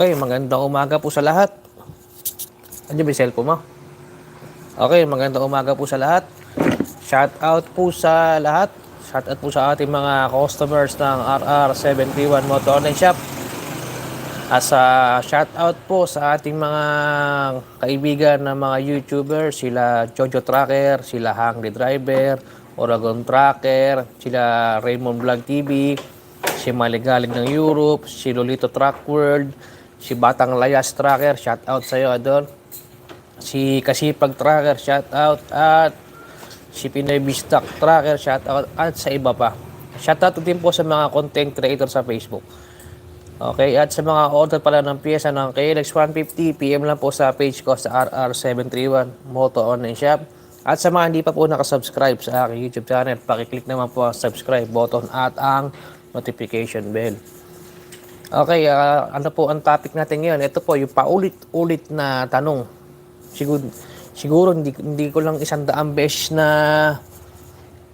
Okay, magandang umaga po sa lahat. Andiyan ba cellphone mo? Okay, magandang umaga po sa lahat. Shout out po sa lahat. Shout out po sa ating mga customers ng RR731 Motor Online Shop. As a shout out po sa ating mga kaibigan na mga YouTuber, sila Jojo Tracker, sila the Driver, Oragon Tracker, sila Raymond Vlog TV, si Maligaling ng Europe, si Lolito Track World, si Batang Layas Tracker, shout out sa iyo Adon. Si Kasipag Tracker, shout out at si Pinoy Bistak Tracker, shout out at sa iba pa. Shout out din po sa mga content creator sa Facebook. Okay, at sa mga order pala ng pyesa ng KLX 150, PM lang po sa page ko sa RR731 Moto Online Shop. At sa mga hindi pa po nakasubscribe sa aking YouTube channel, pakiclick naman po ang subscribe button at ang notification bell. Okay, ah, ano po ang topic natin ngayon? Ito po, yung paulit-ulit na tanong. Siguro, siguro hindi, hindi ko lang isang daang beses na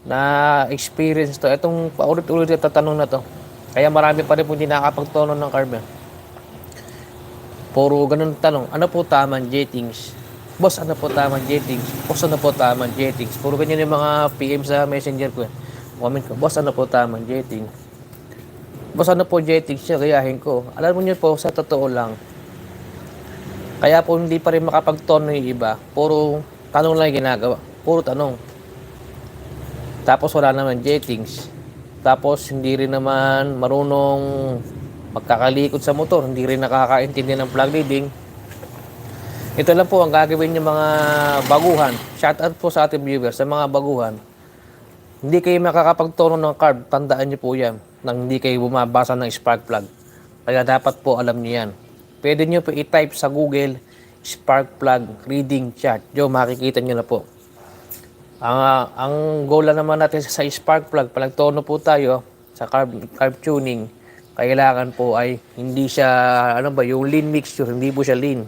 na experience to. Itong paulit-ulit na tanong na to. Kaya marami pa rin po hindi nakakapagtono ng carb. eh. Puro ganun tanong. Ano po tamang jetings? Boss, ano po tamang jetings? Boss, ano po tamang jetings? Puro ganyan yung mga PM sa messenger ko. eh. Comment ko, boss, ano po tamang jetting? Boss, ano po jetings siya? Gayahin ko. Alam mo niyo po, sa totoo lang, kaya po hindi pa rin makapagtono yung iba. Puro tanong lang ginagawa. Puro tanong. Tapos wala naman jetings. Tapos hindi rin naman marunong magkakalikot sa motor. Hindi rin nakakaintindi ng plug reading. Ito lang po ang gagawin ng mga baguhan. Shout out po sa ating viewers, sa mga baguhan. Hindi kayo makakapagtono ng carb, tandaan niyo po yan, nang hindi kayo bumabasa ng spark plug. Kaya dapat po alam niyo yan. Pwede niyo po i-type sa Google, spark plug reading chart. Yo, makikita niyo na po. Ang, ah, ang goal lang naman natin sa spark plug, pag nagtono po tayo sa carb, carb tuning, kailangan po ay hindi siya, ano ba, yung lean mixture, hindi po siya lean.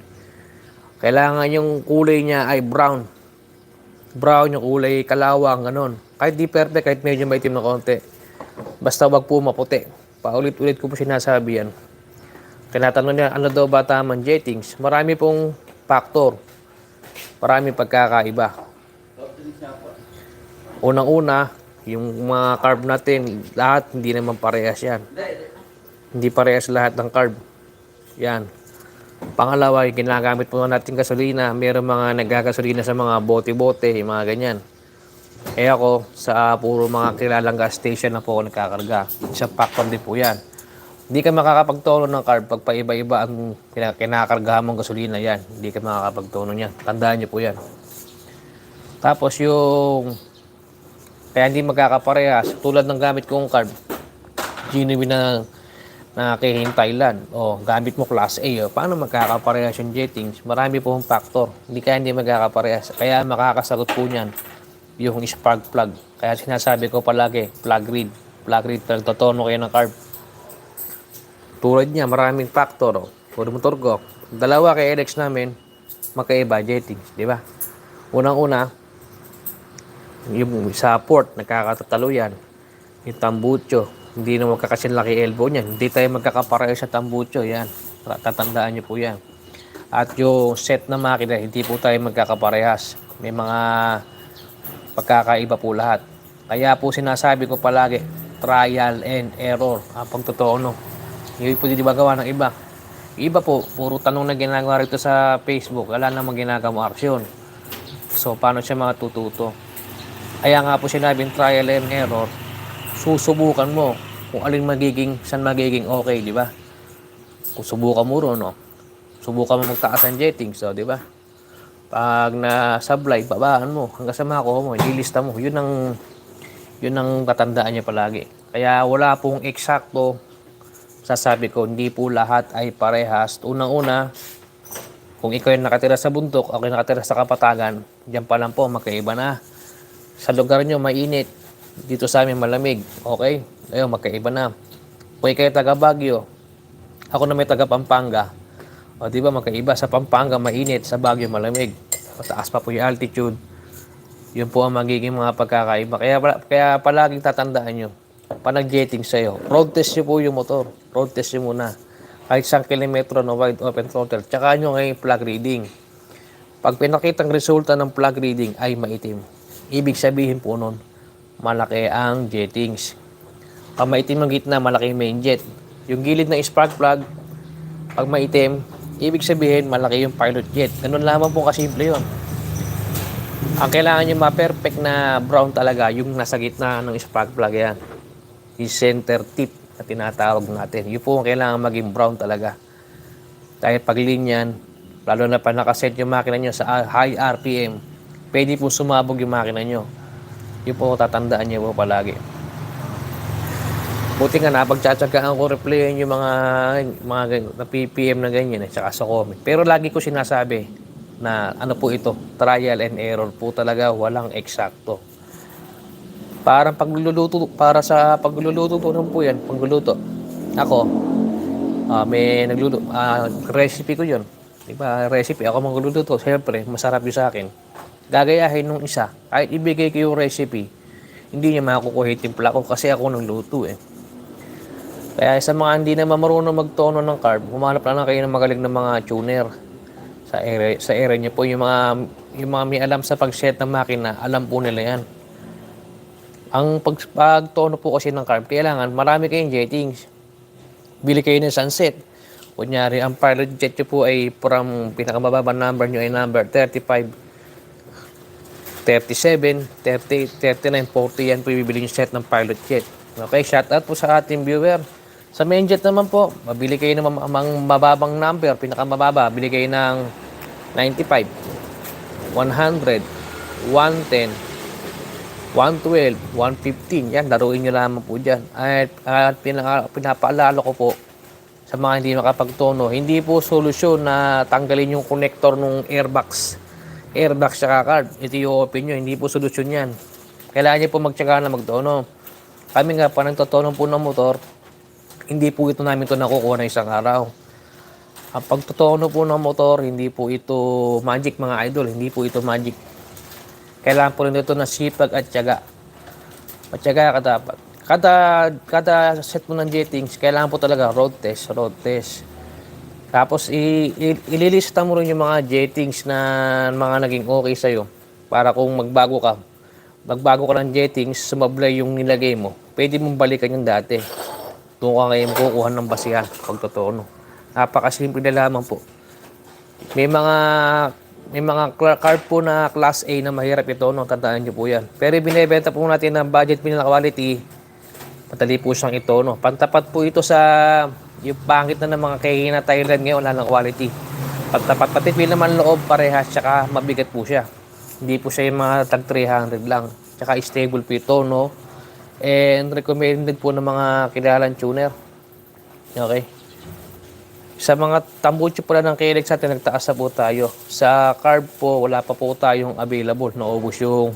Kailangan yung kulay niya ay brown. Brown yung kulay kalawang, ganun. Kahit di perfect, kahit medyo maitim na konti. Basta wag po maputi. Paulit-ulit ko po sinasabi yan. Tinatanong niya, ano daw ba tamang jettings? Marami pong factor. Marami pagkakaiba. Unang-una, yung mga carb natin, lahat hindi naman parehas yan. Hindi parehas lahat ng carb. Yan. Pangalawa, yung ginagamit po natin gasolina, meron mga nagagasolina sa mga bote-bote, mga ganyan. Eh ako, sa puro mga kilalang gas station na po ako nagkakarga. Isang factor din po yan. Hindi ka makakapagtono ng carb pag paiba-iba ang kina- kinakargahan mong gasolina yan. Hindi ka makakapagtono niyan. Tandaan niyo po yan. Tapos yung kaya hindi magkakaparehas tulad ng gamit kong carb. Genuine na na kihin Thailand. O gamit mo class A. O, paano magkakaparehas yung jettings? Marami pong factor. Hindi kaya hindi magkakaparehas. Kaya makakasagot po niyan yung spark plug. Kaya sinasabi ko palagi, plug read. Plug read, totono kayo ng carb. Tulad niya, maraming factor. Oh. Puro motor ko. Dalawa kay LX namin, magkaiba jettings, di ba? Unang-una, yung sa port, nagkakatatalo yan. Yung tambucho, hindi na magkakasinlaki elbow niyan. Hindi tayo magkakapareho sa tambucho, yan. Tatandaan niyo po yan. At yung set na makina, hindi po tayo magkakaparehas. May mga pagkakaiba po lahat. Kaya po sinasabi ko palagi, trial and error. Ang pagtotoo, no? Yung po di ba gawa ng iba. Iba po, puro tanong na ginagawa rito sa Facebook. Wala namang ginagawa aksyon. So, paano siya matututo? Kaya nga po sinabing trial and error, susubukan mo kung alin magiging, saan magiging okay, di ba? Kung subukan mo ron, no? Subukan mo magtaas ang jettings, so, di ba? Pag na sablay, babaan mo hanggang sa makuha mo, ililista mo. Yun ang yun ang tatandaan niya palagi. Kaya wala pong eksakto sasabi ko, hindi po lahat ay parehas. Unang-una, kung ikaw yung nakatira sa bundok, yung nakatira sa kapatagan, diyan pa lang po, magkaiba na. Sa lugar nyo, mainit. Dito sa amin, malamig. Okay? Ayun, magkaiba na. Kung kayo taga Baguio, ako na may taga Pampanga. O, di ba, magkaiba. Sa Pampanga, mainit. Sa Baguio, malamig. Mataas pa po yung altitude. Yun po ang magiging mga pagkakaiba. Kaya, kaya palaging tatandaan nyo, pag nag-jetting sa'yo, road test nyo po yung motor. Road test nyo muna. kahit isang kilometro na wide open throttle. Tsaka nyo ngayon plug reading. Pag pinakitang resulta ng plug reading ay maitim. Ibig sabihin po nun, malaki ang jettings. Pag maitim ang gitna, malaki yung main jet. Yung gilid ng spark plug, pag maitim, ibig sabihin malaki yung pilot jet. Ganun lamang po kasimple yun. Ang kailangan nyo ma-perfect na brown talaga, yung nasa gitna ng spark plug yan. Yung center tip na tinatawag natin. Yun po ang kailangan maging brown talaga. Dahil pag linyan, lalo na pa nakaset yung makina nyo sa high RPM, pwede po sumabog yung makina nyo. Yun po tatandaan nyo po palagi. Buti nga napagtsatsagaan ko replyan yung mga mga na PPM na ganyan saka sa comment. Pero lagi ko sinasabi na ano po ito, trial and error po talaga, walang eksakto. Parang pagluluto, para sa pagluluto po naman po yan, pagluluto. Ako, ah may nagluluto, ah recipe ko yun. Di ba, recipe, ako magluluto, siyempre, masarap yun sa akin. Gagayahin nung isa, kahit ibigay ko yung recipe, hindi niya makukuha yung timpla ko kasi ako nagluto eh. Kaya sa mga hindi na marunong magtono ng carb, humanap lang, kayo ng magaling na mga tuner. Sa area, sa area niyo po, yung mga, yung mga may alam sa pag-set ng makina, alam po nila yan. Ang pag, pagtono po kasi ng carb, kailangan marami kayong jettings. Bili kayo ng sunset. Kunyari, ang pilot jet nyo po ay from pinakamababa number nyo ay number 35, 37, 38, 39, 40. Yan po ibibili yung set ng pilot jet. Okay, shout out po sa ating viewer. Sa main jet naman po, mabili kayo ng mang mababang number, pinakamababa, bili kayo ng 95, 100, 110, 112, 115. Yan, laruin nyo lamang po dyan. At, at pinapaalala ko po sa mga hindi makapagtono, hindi po solusyon na tanggalin yung connector ng airbox. Airbox sa card. Ito yung open nyo. Hindi po solusyon yan. Kailangan nyo po magtsaga na magtono. Kami nga pa nagtotono po ng motor, hindi po ito namin ito nakukuha na isang araw. Ang pagtotono po ng motor, hindi po ito magic mga idol. Hindi po ito magic. Kailangan po rin ito ng sipag at tiyaga. Matyaga ka dapat. Kada, kada set mo ng jettings, kailangan po talaga road test, road test. Tapos i, i, ililista mo rin yung mga jettings na mga naging okay sa'yo. Para kung magbago ka, magbago ka ng jettings, sumablay yung nilagay mo, pwede mong balikan yung dati. Doon ka ngayon kukuha ng basihan pag totoo. No? Napakasimple na lamang po. May mga may mga card po na class A na mahirap ito, no? Tandaan niyo po yan. Pero binibenta po natin ng budget pinaka quality. Madali po siyang ito, no? Pantapat po ito sa yung pangit na ng mga kaya Thailand ngayon, wala ng quality. Pagtapat pati pil naman loob parehas, tsaka mabigat po siya. Hindi po siya yung mga tag 300 lang. Tsaka stable po ito, no? And recommended po ng mga kilalang tuner. Okay? Sa mga tambucho pala ng Kelex natin, nagtaas na po tayo. Sa carb po, wala pa po tayong available. Naubos yung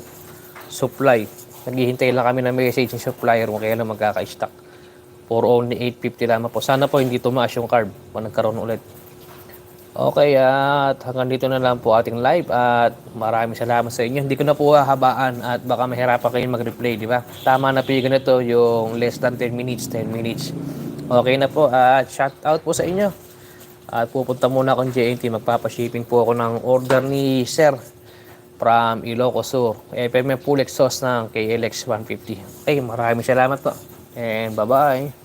supply. Naghihintay lang kami ng message ng supplier kung kailan magkaka-stock. For only 850 lamang po. Sana po hindi tumaas yung carb nagkaroon ulit. Okay, at hanggang dito na lang po ating live at maraming salamat sa inyo. Hindi ko na po hahabaan at baka mahirapan kayong mag-replay, di ba? Tama na po yung ganito, yung less than 10 minutes, 10 minutes. Okay na po at shout out po sa inyo. At pupunta muna akong JNT, magpapashipping po ako ng order ni Sir from Ilocos Sur. FM full exhaust ng KLX 150. Okay, maraming salamat po. And bye-bye.